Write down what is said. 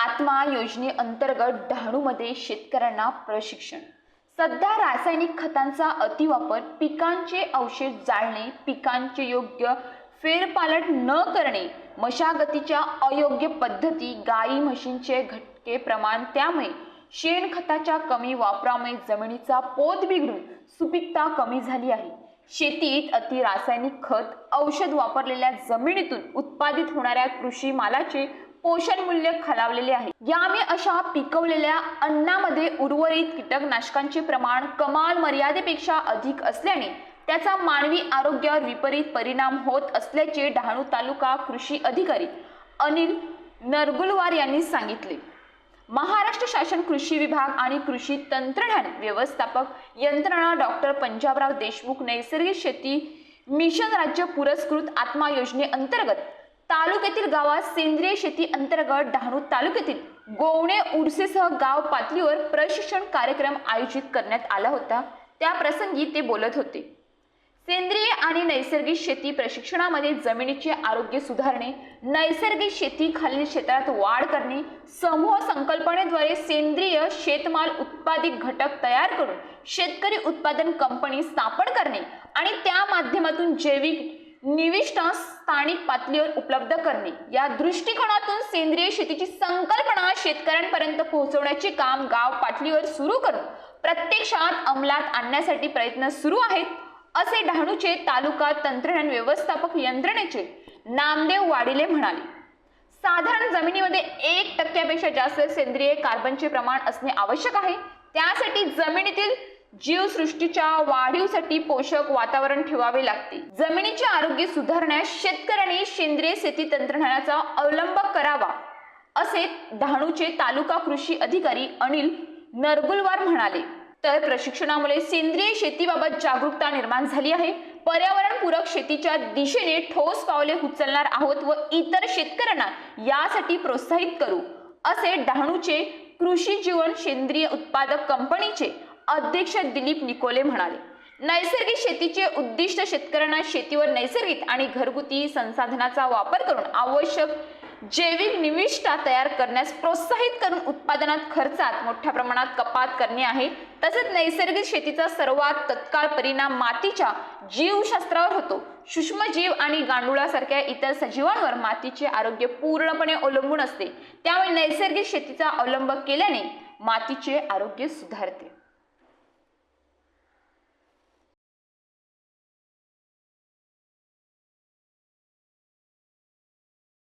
आत्मा योजनेअंतर्गत डहाणूमध्ये शेतकऱ्यांना प्रशिक्षण. सध्या रासायनिक खतांचा अतिवापर पिकांचे अवशेष जाळणे पिकांचे योग्य फेरपालट न करणे मशागतीच्या अयोग्य पद्धती गाई म्हशींचे घटके प्रमाण त्यामुळे शेणखताच्या कमी वापरामुळे जमिनीचा पोत बिघडून सुपीकता कमी झाली आहे. शेतीत अति रासायनिक खत औषध वापरलेल्या जमिनीतून उत्पादित होणाऱ्या कृषी मालाचे पोषण मूल्य खालावलेले आहे. यामुळे अशा पिकवलेल्या अन्नामध्ये उर्वरित कीटकनाशकांचे प्रमाण कमाल मर्यादेपेक्षा अधिक असल्याने त्याचा मानवी आरोग्यावर विपरीत परिणाम होत असल्याचे डहाणू तालुका कृषी अधिकारी अनिल नरगुलवार यांनी सांगितले. महाराष्ट्र शासन कृषी विभाग आणि कृषी तंत्रज्ञान व्यवस्थापक यंत्रणा डॉक्टर पंजाबराव देशमुख नैसर्गिक शेती मिशन राज्य पुरस्कृत आत्मा योजनेअंतर्गत तालुक्यातील गावात सेंद्रिय शेती अंतर्गत डहाणू तालुक्यातील गोवणे उर्सेसह गाव पातळीवर प्रशिक्षण कार्यक्रम आयोजित करण्यात आला होता. त्या प्रसंगी ते बोलत होते. सेंद्रिय आणि नैसर्गिक शेती प्रशिक्षणामध्ये जमिनीचे आरोग्य सुधारणे नैसर्गिक शेती खालील क्षेत्रात वाढ करणे समूह संकल्पनेद्वारे सेंद्रिय शेतमाल उत्पादित घटक तयार करून शेतकरी उत्पादन कंपनी स्थापन करणे आणि त्या माध्यमातून जैविक निविष्ट स्थानिक पातळीवर उपलब्ध करणे. या दृष्टिकोनातून सेंद्रिय शेतीची संकल्पना शेतकऱ्यांपर्यंत पोहोचवण्याचे काम गाव पातळीवर सुरू करून प्रत्यक्षात अंमलात आणण्यासाठी प्रयत्न सुरू आहेत असे डहाणूचे तालुका तंत्रज्ञान व्यवस्थापक यंत्रणेचे नामदेव वाडिले म्हणाले. साधारण जमिनीमध्ये एक टक्क्यापेक्षा जास्त सेंद्रिय कार्बनचे प्रमाण असणे आवश्यक आहे. त्यासाठी जमिनीतील जीवसृष्टीच्या वाढीसाठी पोषक वातावरण ठेवावे लागते. जमिनीचे आरोग्य सुधारण्यास शेतकऱ्यांनी सेंद्रिय शेती तंत्रज्ञानाचा अवलंब करावा असे डहाणूचे तालुका कृषी अधिकारी अनिल नरगुलवार म्हणाले. तर प्रशिक्षणामुळे सेंद्रिय शेतीबाबत जागरूकता निर्माण झाली आहे. पर्यावरणपूरक शेतीच्या दिशेने ठोस पावले उचलणार आहोत व इतर शेतकऱ्यांना यासाठी प्रोत्साहित करू असे डहाणूचे कृषी जीवन सेंद्रिय उत्पादक कंपनीचे अध्यक्ष दिलीप निकोले म्हणाले नैसर्गिक शेतीचे उद्दिष्ट शेतकऱ्यांना शेतीवर नैसर्गिक आणि घरगुती संसाधनाचा वापर करून आवश्यक जैविक निविष्ठा तयार करण्यास प्रोत्साहित करून उत्पादनात खर्चात मोठ्या प्रमाणात कपात करणे आहे. तसेच नैसर्गिक शेतीचा सर्वात तत्काळ परिणाम मातीच्या जीवशास्त्रावर होतो. सूक्ष्मजीव आणि गांडुळासारख्या इतर सजीवांवर मातीचे आरोग्य पूर्णपणे अवलंबून असते. त्यामुळे नैसर्गिक शेतीचा अवलंब केल्याने मातीचे आरोग्य सुधारते.